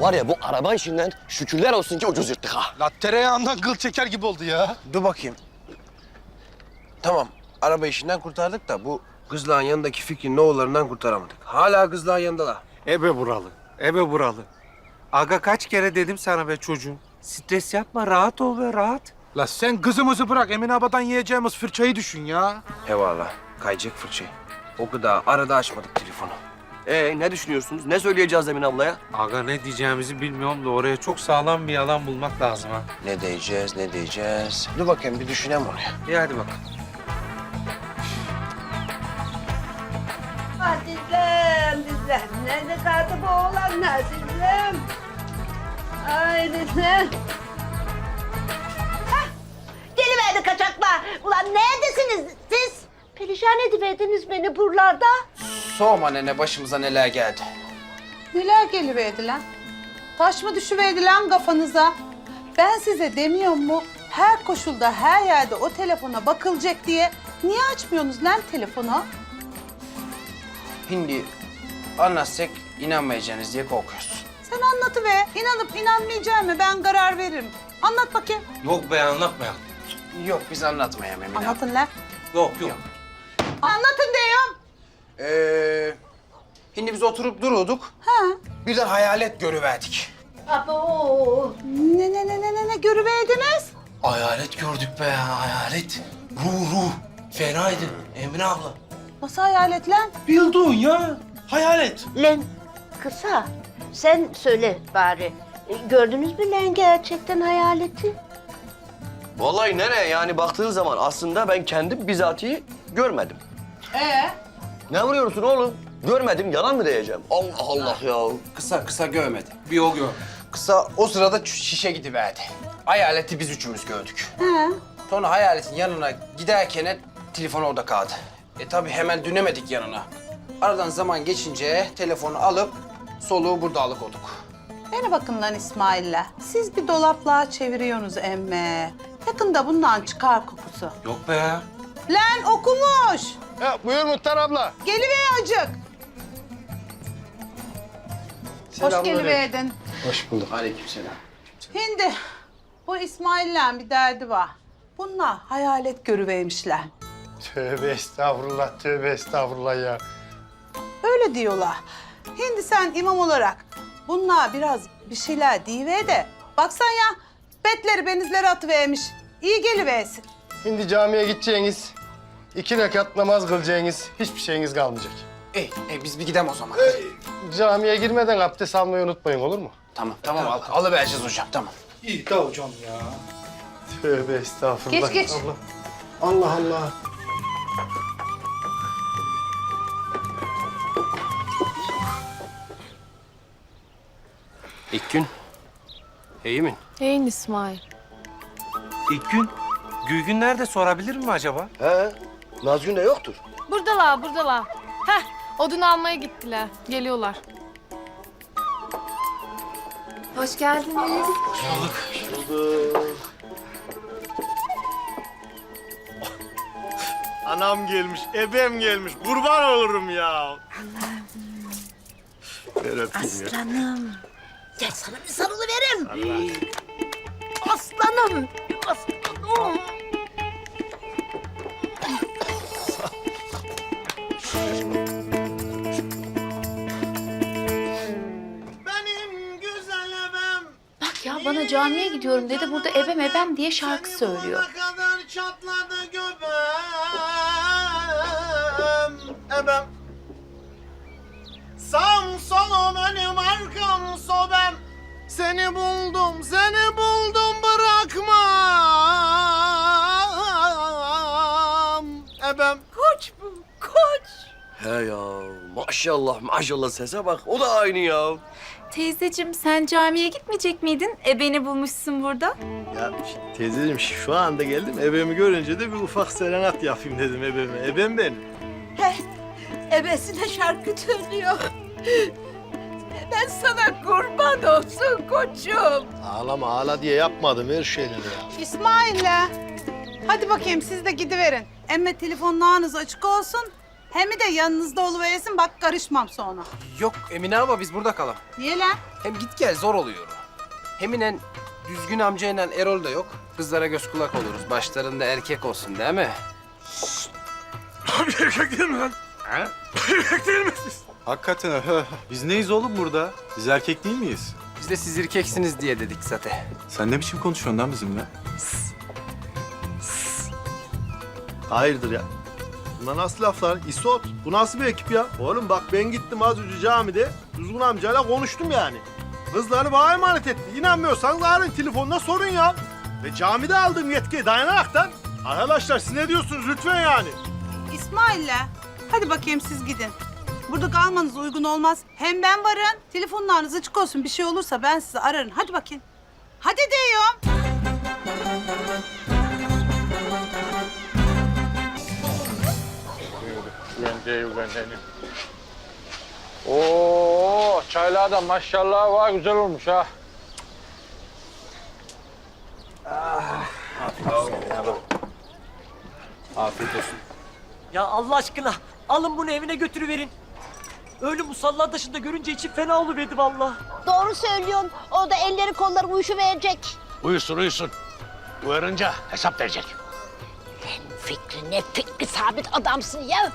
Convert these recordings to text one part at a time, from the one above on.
Var ya bu araba işinden şükürler olsun ki ucuz yırttık ha. La tereyağından kıl çeker gibi oldu ya. Dur bakayım. Tamam, araba işinden kurtardık da bu kızlağın yanındaki Fikri'nin oğullarından kurtaramadık. Hala kızlağın yanındalar. Ebe buralı. Ebe buralı. Aga kaç kere dedim sana be çocuğum. Stres yapma, rahat ol be, rahat. La sen kızımızı bırak Emine abadan yiyeceğimiz fırçayı düşün ya. Eyvallah, kayacak fırçayı. O kadar arada açmadık telefonu. Ee ne düşünüyorsunuz? Ne söyleyeceğiz Emine ablaya? Aga ne diyeceğimizi bilmiyorum da oraya çok sağlam bir yalan bulmak lazım ha. Ne diyeceğiz, ne diyeceğiz? Dur bakayım bir düşünelim onu. İyi hadi bak. Azizim, dizem. Nerede kaldı bu oğlan azizim? Ay dizem. Hah, Geliverdi kaçaklar. Ulan neredesiniz siz? Perişan ediverdiniz beni buralarda. Soğuma nene başımıza neler geldi. Neler geliverdi lan? Taş mı düşüverdi lan kafanıza? Ben size demiyorum mu? Her koşulda, her yerde o telefona bakılacak diye niye açmıyorsunuz lan telefonu? Hindi anlatsak inanmayacaksınız diye korkuyoruz. Sen anlatıver. İnanıp inanmayacağımı ben karar veririm. Anlat bakayım. Yok be anlatmayalım. Yok biz anlatmayalım Emine. Anlatın lan. Yok yok. Anlatın diyorum. Ee, şimdi biz oturup duruyorduk. Ha. Birden hayalet görüverdik. Abo. Ne ne ne ne ne ne görüverdiniz? Hayalet gördük be ya, hayalet. Ruh ruh. Fenaydı Emine abla. Nasıl hayalet lan? Bildin ya. Hayalet. Len kısa. Sen söyle bari. E, Gördünüz mü lan gerçekten hayaleti? Vallahi nereye yani baktığın zaman aslında ben kendim bizatihi görmedim. Ee? Ne vuruyorsun oğlum? Görmedim yalan mı diyeceğim? Allah Allah ya. Kısa kısa görmedi. Bir o gör. Kısa o sırada ç- şişe gidiverdi. Hayaleti biz üçümüz gördük. Sonra hayaletin yanına giderken telefon orada kaldı. E tabi hemen dönemedik yanına. Aradan zaman geçince telefonu alıp soluğu burada alıkoyduk. Bana bakın lan İsmail'le. Siz bir dolaplığa çeviriyorsunuz emme. Yakında bundan çıkar kokusu. Yok be ya. Lan okumuş. Ya buyur Muhtar abla. Geliver acık. Hoş geliverdin. Hoş bulduk. Aleykümselam. Şimdi bu İsmail'le bir derdi var. Bunlar hayalet görüvermişler. Tövbe estağfurullah, tövbe estağfurullah ya. Öyle diyorlar. Şimdi sen imam olarak bunlar biraz bir şeyler diyiver de. Baksan ya betleri benizleri atıvermiş. İyi geliversin. Şimdi camiye gideceğiniz, iki rekat namaz kılacaksınız, hiçbir şeyiniz kalmayacak. İyi, e, biz bir gidelim o zaman. Camiye girmeden abdest almayı unutmayın olur mu? Tamam, tamam. Al, alıvereceğiz hocam, tamam. İyi de hocam ya. Tövbe estağfurullah. Geç, geç. Allah Allah. Allah. İlk gün. İyi mi? Hey İsmail. İlk gün Gülgün nerede sorabilir mi acaba? He. Nazgün de yoktur. Buradalar, buradalar. Heh, odun almaya gittiler. Geliyorlar. Hoş geldiniz. Anam gelmiş, ebem gelmiş. Kurban olurum ya. Ver öpeyim ya. Aslanım. Gel sana bir sarılı verim. Aslanım. Aslanım. Camiye gidiyorum dedi. Burada ebem ebem diye şarkı söylüyor. Ne kadar çatladı göbem. Ebem. Sağım solum önüm arkam sobem. Seni buldum, seni buldum bırakmam. Ebem. Koç bu, koç. He ya maşallah maşallah sese bak o da aynı ya. Teyzeciğim sen camiye gitmeyecek miydin? E beni bulmuşsun burada. Ya teyzeciğim şu anda geldim. Ebemi görünce de bir ufak serenat yapayım dedim ebeme. Ebem benim. He, ebesine şarkı söylüyor. Ben sana kurban olsun koçum. Ağlama ağla diye yapmadım her şeyleri ya. İsmail'le. Hadi bakayım siz de gidiverin. Emme telefonlarınız açık olsun. Hem de yanınızda oluveresin bak karışmam sonra. Yok Emine ama biz burada kalalım. Niye lan? Hem git gel zor oluyor. Heminen düzgün amcayla Erol da yok. Kızlara göz kulak oluruz. Başlarında erkek olsun değil mi? Erkek değil mi lan? Erkek değil mi siz? Hakikaten. Biz neyiz oğlum burada? Biz erkek değil miyiz? Biz de siz erkeksiniz diye dedik zaten. Sen ne biçim konuşuyorsun lan bizimle? Hayırdır ya? Bunlar nasıl laflar? İsot. Bu nasıl bir ekip ya? Oğlum bak ben gittim az önce camide. Düzgün amcayla konuştum yani. Kızları bana emanet etti. İnanmıyorsanız arayın telefonla sorun ya. Ve camide aldığım yetkiye dayanaraktan... Arkadaşlar siz ne diyorsunuz lütfen yani? İsmail'le. Hadi bakayım siz gidin. Burada kalmanız uygun olmaz. Hem ben varım. Telefonlarınız açık olsun. Bir şey olursa ben sizi ararım. Hadi bakayım. Hadi diyorum. Oo, çaylar da maşallah var güzel olmuş ha. Ya Allah aşkına alın bunu evine götürüverin. Öyle musalla taşında görünce içim fena oluverdi vallahi. Doğru söylüyorsun. O da elleri kolları uyuşu verecek. Uyusun uyusun. Uyarınca hesap verecek. Fikri ne fikri sabit adamsın ya.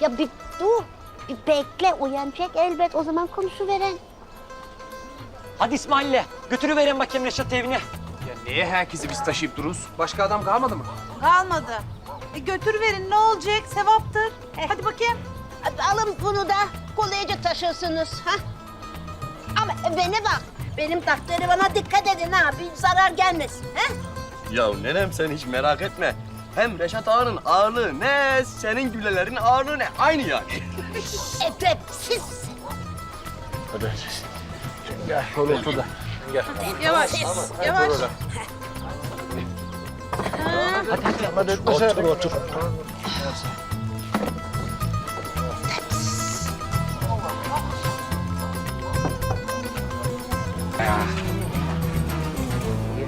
Ya bir dur. Bir bekle uyanacak elbet o zaman konuşuveren. Hadi İsmail'le götürüverin bakayım Reşat evine. Ya niye herkesi biz taşıyıp dururuz? Başka adam kalmadı mı? Kalmadı. E götür verin ne olacak? Sevaptır. Hadi bakayım. Alın bunu da kolayca taşırsınız. Ha? Ama bana bak. Benim takdiri bana dikkat edin ha. Bir zarar gelmesin. Ha? Ya nenem sen hiç merak etme. Hem Reşat Ağa'nın ağırlığı ne, senin gülelerin ağırlığı ne? Aynı yani. Edepsiz. Yavaş. Yavaş.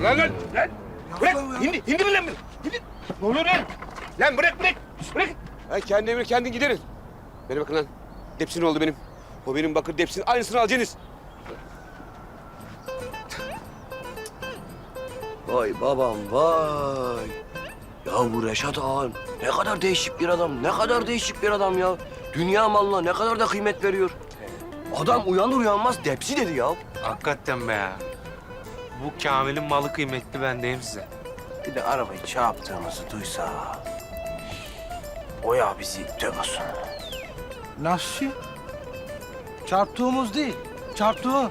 Lan lan lan. Bırak. İndi, indi mi lan bu? Ne oluyor lan? Lan bırak bırak. Bırak. Ha, kendi evine kendin giderin. Bana bakın lan. Depsin oldu benim. O benim bakır depsin. Aynısını alacaksınız. Vay babam vay. Ya bu Reşat Ağa ne kadar değişik bir adam, ne kadar değişik bir adam ya. Dünya malına ne kadar da kıymet veriyor. Adam uyanır uyanmaz depsi dedi ya. Hakikaten be ya. Bu Kamil'in malı kıymetli ben size. Bir de arabayı çarptığımızı duysa... O ya bizi dövüyorsun. Nasıl? Çarptığımız değil. Çarptığı.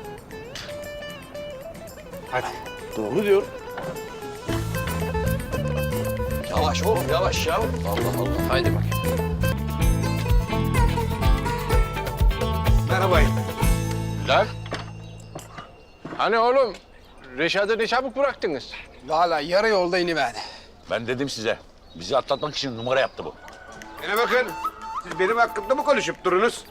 Doğru diyor. Yavaş oğlum yavaş ya. Allah Allah. Haydi bakayım. Merhaba. Lan. Hani oğlum? Reşat'ı ne çabuk bıraktınız? Hala yarı yolda iniverdi. Ben dedim size. Bizi atlatmak için numara yaptı bu. Bana bakın. Siz benim hakkımda mı konuşup durunuz?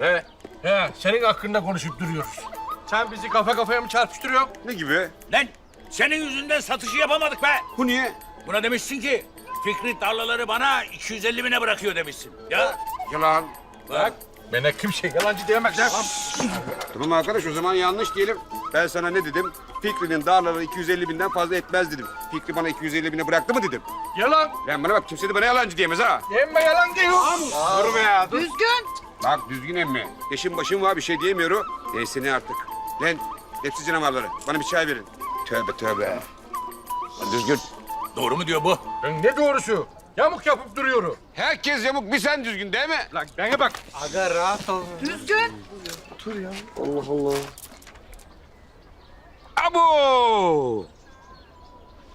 Ne? He, senin hakkında konuşup duruyoruz. Sen bizi kafa kafaya mı çarpıştırıyorsun? Ne gibi? Lan senin yüzünden satışı yapamadık be. Bu niye? Buna demişsin ki Fikri tarlaları bana 250 bine bırakıyor demişsin. Ya Yalan. bak. Bana kimse yalancı diyemez lan. Tamam arkadaş o zaman yanlış diyelim. Ben sana ne dedim? Fikri'nin darları 250 binden fazla etmez dedim. Fikri bana 250 bine bıraktı mı dedim. Yalan. Lan bana bak kimse de bana yalancı diyemez ha. Deme yalan diyor. Dur be ya dur. Düzgün. Bak düzgün emmi. Yaşım başım var bir şey diyemiyorum. Neyse ne artık. Lan hepsi canavarları. Bana bir çay verin. Tövbe tövbe. Düzgün. Doğru mu diyor bu? ne doğrusu? Yamuk yapıp duruyorum. Herkes yamuk bir sen düzgün değil mi? Lan bana bak. Aga rahat ol. Düzgün. Allah Allah. Abo!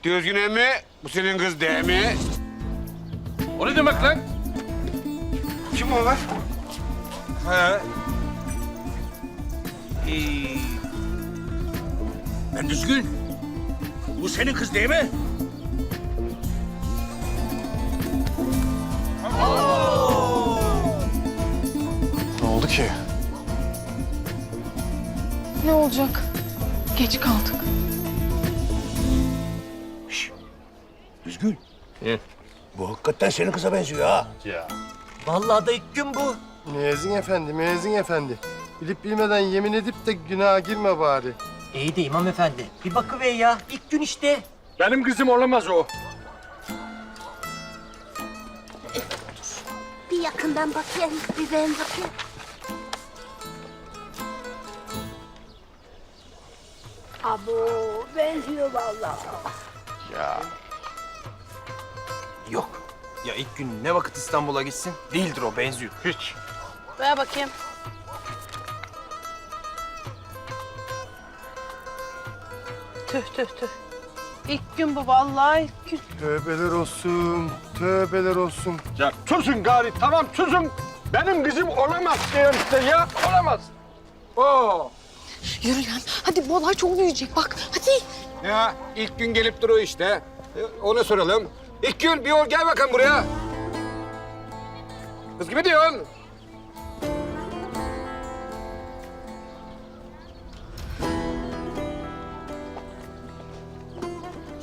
Düzgün emmi bu senin kız değil mi? O ne demek lan? Kim o lan? He. Ben düzgün. Bu senin kız değil mi? Ne oldu ki? Ne olacak? Geç kaldık. Düzgün. Bu hakikaten senin kıza benziyor ha. Ya. Vallahi da ilk gün bu. Müezzin efendi, müezzin efendi. Bilip bilmeden yemin edip de günaha girme bari. İyi de imam efendi. Bir bakıver ya. İlk gün işte. Benim kızım olamaz o. Bir yakından bakayım, bir ben bakayım. Abo, benziyor vallahi. Yok. Ya ilk gün ne vakit İstanbul'a gitsin? Değildir o benziyor. Hiç. Ver bakayım. Tüh tüh tüh. İlk gün bu vallahi ilk gün. Tövbeler olsun, tövbeler olsun. Ya susun gari tamam susun. Benim kızım olamaz diyorum size ya olamaz. Oo. Yürü lan. Hadi bu olay çok büyüyecek bak. Hadi. Ya ilk gün gelip duruyor işte. E, Ona soralım. İlk gün bir ol gel bakalım buraya. Kız gibi diyorsun.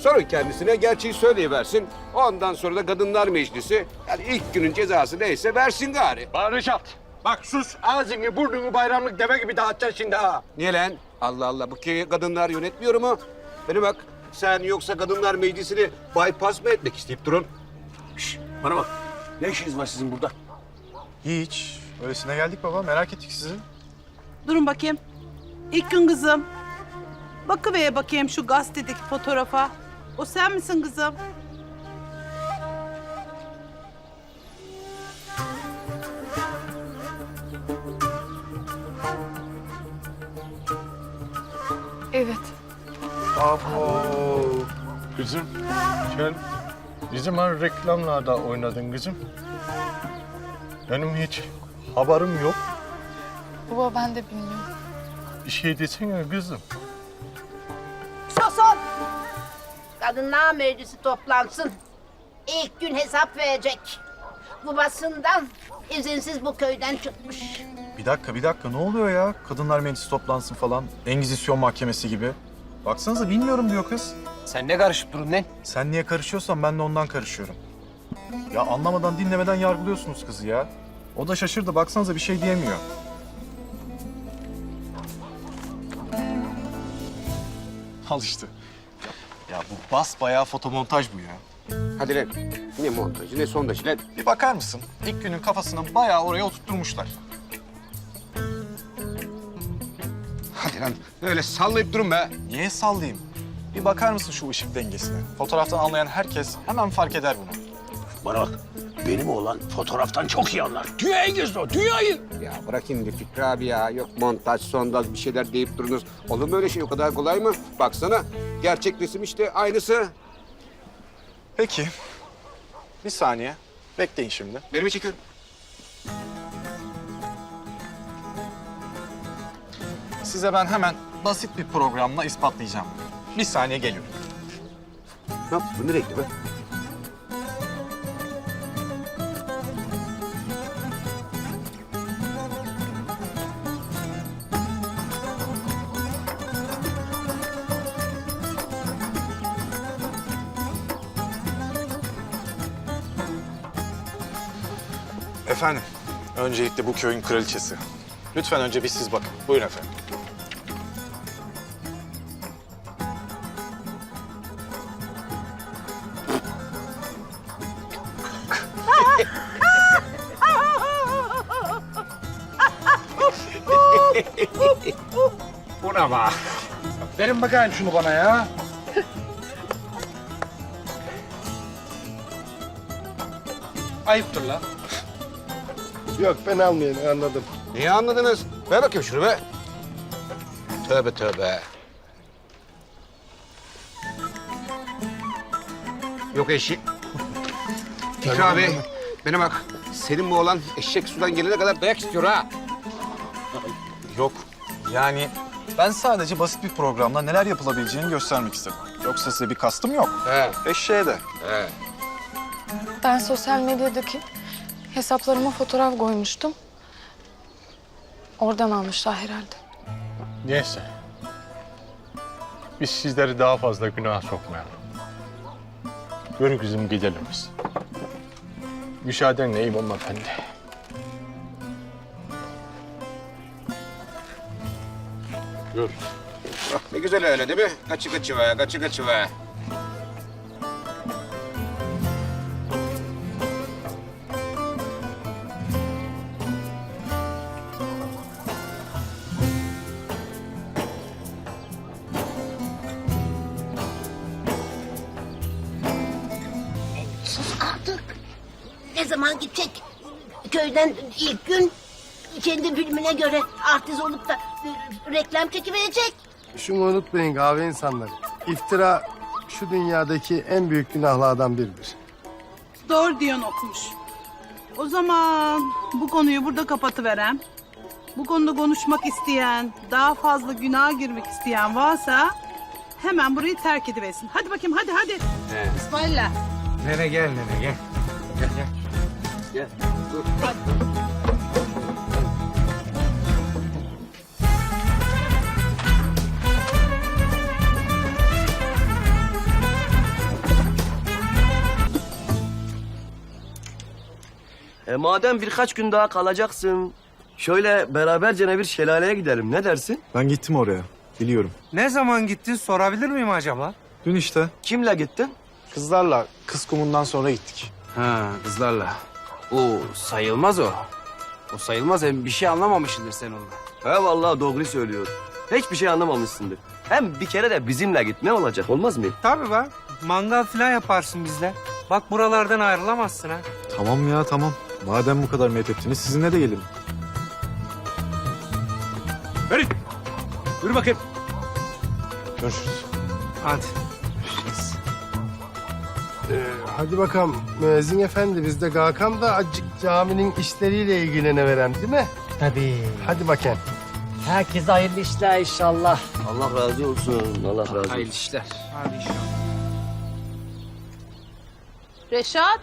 Sorun kendisine gerçeği söyleyiversin. Ondan sonra da Kadınlar Meclisi yani ilk günün cezası neyse versin gari. Bana Reşat. Bak sus ağzını burnunu bayramlık deve gibi dağıtacaksın şimdi ha. Niye lan? Allah Allah bu köyü kadınlar yönetmiyor mu? Beni bak sen yoksa Kadınlar Meclisi'ni bypass mı etmek isteyip durun? Bana bak. Ne işiniz var sizin burada? Hiç. Öylesine geldik baba, merak ettik sizi. Durun bakayım. İlk gün kızım. Bakıver bakayım şu gazetedeki fotoğrafa. O sen misin kızım? Evet. Abo. Kızım sen ne zaman reklamlarda oynadın kızım? Benim hiç haberim yok. Baba ben de bilmiyorum. Bir şey desene kızım. Kadınlar Meclisi toplansın. İlk gün hesap verecek. Babasından izinsiz bu köyden çıkmış. Bir dakika, bir dakika. Ne oluyor ya? Kadınlar meclisi toplansın falan. Engizisyon mahkemesi gibi. Baksanıza bilmiyorum diyor kız. Sen ne karışıp durun lan? Sen niye karışıyorsan ben de ondan karışıyorum. Ya anlamadan dinlemeden yargılıyorsunuz kızı ya. O da şaşırdı. Baksanıza bir şey diyemiyor. Al işte. Ya bu bas bayağı fotomontaj bu ya. Hadi lan. Ne montajı ne sondajı lan. Bir bakar mısın? İlk günün kafasını bayağı oraya oturtturmuşlar. Hadi lan öyle sallayıp durun be. Niye sallayayım? Bir bakar mısın şu ışık dengesine? Fotoğraftan anlayan herkes hemen fark eder bunu. Bana bak benim oğlan fotoğraftan çok iyi anlar. Dünyayı gezdi o dünyayı. Ya bırak şimdi Fikri abi ya. Yok montaj, sondaj bir şeyler deyip durunuz. Olur mu öyle şey? O kadar kolay mı? Baksana. Gerçek resim işte aynısı. Peki. Bir saniye. Bekleyin şimdi. Benim çekiyorum. Size ben hemen basit bir programla ispatlayacağım. Bir saniye geliyorum. Hop, bu nereye gitti be? Öncelikle bu köyün kraliçesi. Lütfen önce bir siz bakın. Buyurun efendim. Buna bak. Verin bakayım şunu bana ya. Ayıptır lan. Yok ben almayayım, anladım. Niye anladınız? Ver bakayım şunu be. Tövbe tövbe. Yok eşi. Fikri abi, bana bak. Senin bu olan eşek sudan gelene kadar dayak istiyor ha. Yok. Yani ben sadece basit bir programla neler yapılabileceğini göstermek istedim. Yoksa size bir kastım yok. He, Eşeğe de. he. Ben sosyal medyadaki Hesaplarıma fotoğraf koymuştum. Oradan almışlar herhalde. Neyse. Biz sizleri daha fazla günah sokmayalım. Yürü kızım gidelim biz. Müsaadenle İmam Efendi. Yürü. Ne güzel öyle değil mi? Kaçı kaçı var, kaçı kaçı var. Ne zaman gidecek? Köyden ilk gün kendi filmine göre artist olup da e, reklam çekiverecek. Şunu unutmayın kahve insanları. İftira şu dünyadaki en büyük günahlardan biridir. Doğru diyorsun okumuş. O zaman bu konuyu burada kapatıverem. Bu konuda konuşmak isteyen, daha fazla günaha girmek isteyen varsa hemen burayı terk ediversin. Hadi bakayım hadi hadi. İsmail'le. Nene gel nene gel. Gel gel. Gel. Dur. E madem birkaç gün daha kalacaksın, şöyle beraberce bir şelaleye gidelim. Ne dersin? Ben gittim oraya. Biliyorum. Ne zaman gittin sorabilir miyim acaba? Dün işte. Kimle gittin? Kızlarla kız kumundan sonra gittik. Ha kızlarla. O sayılmaz o. O sayılmaz. Hem bir şey anlamamışsındır sen ondan. He vallahi doğru söylüyor. Hiçbir şey anlamamışsındır. Hem bir kere de bizimle git. Ne olacak? Olmaz mı? Tabii bak. Mangal falan yaparsın bizle. Bak buralardan ayrılamazsın ha. Tamam ya tamam. Madem bu kadar met ettiniz sizinle de gelirim. Dur bakayım. Görüşürüz. Hadi. Hadi bakalım müezzin efendi biz de Gakam da acık caminin işleriyle ilgileniveren değil mi? Tabii. Hadi bakayım. Herkese hayırlı işler inşallah. Allah razı olsun. Allah razı olsun. Hayırlı işler. Hadi inşallah. Reşat,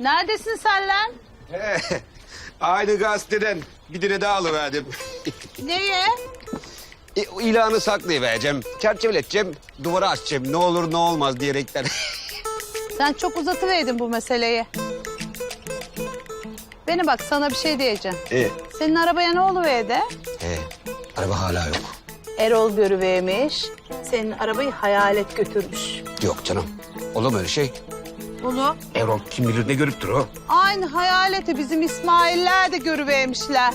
neredesin sen lan? Aynı gazeteden bir tane daha alıverdim. Neye? E, ilanı saklayıvereceğim. Çerçeveleteceğim. Duvara açacağım. Ne olur ne olmaz diyerekten. Sen çok uzatıverdin bu meseleyi. Beni bak sana bir şey diyeceğim. E, Senin arabaya ne oluverdi? He, araba hala yok. Erol görüvermiş. Senin arabayı hayalet götürmüş. Yok canım. Olur mu öyle şey? Bunu Erol kim bilir ne görüptür o. aynı hayaleti bizim İsmail'ler de görüvermişler.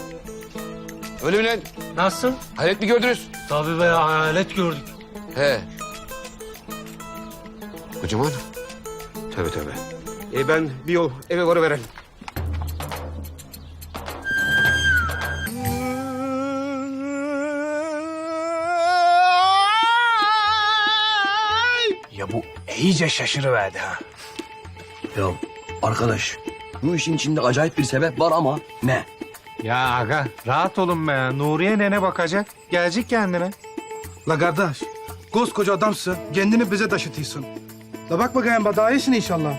Öyle mi lan? Nasıl? Hayret mi gördünüz? Tabii be hayalet gördük. He. Kocaman. Tabii tabii. E ben bir yol eve varıveren. Ya bu iyice şaşırıverdi ha. ya arkadaş bu işin içinde acayip bir sebep var ama ne? Ya aga rahat olun be ya. Nuriye nene bakacak. Gelecek kendine. La kardeş, koskoca adamsın, kendini bize taşıtıyorsun. La bak bakayım, daha iyisin inşallah.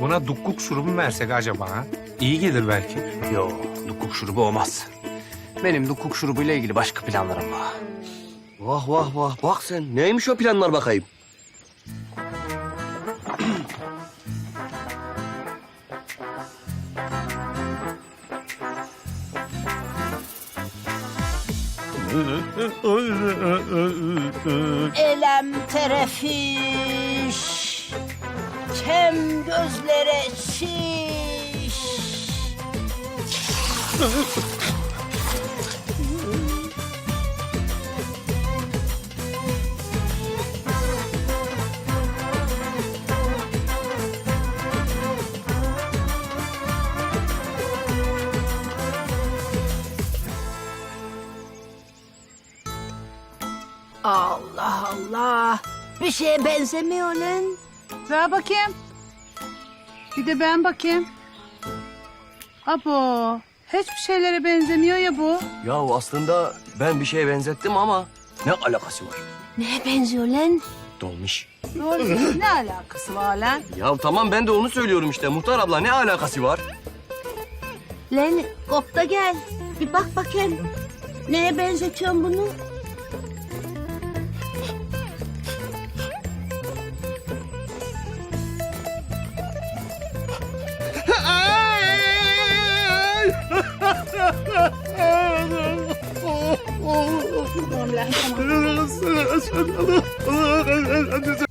Buna dukkuk şurubu mu versek acaba ha? İyi gelir belki. Yo, dukuk şurubu olmaz. Benim dukuk şurubuyla ilgili başka planlarım var. Vah vah vah bak sen neymiş o planlar bakayım. Elem terefiş. Kem gözlere şiş. Allah Allah. Bir şeye benzemiyor lan. Ver bakayım. Bir de ben bakayım. Abo, hiçbir şeylere benzemiyor ya bu. Ya aslında ben bir şeye benzettim ama ne alakası var? Neye benziyor lan? Dolmuş. Doğru, ne alakası var lan? Ya tamam ben de onu söylüyorum işte Muhtar abla ne alakası var? Lan kop da gel. Bir bak bakayım. Neye benzetiyorsun bunu? Tamam lan tamam.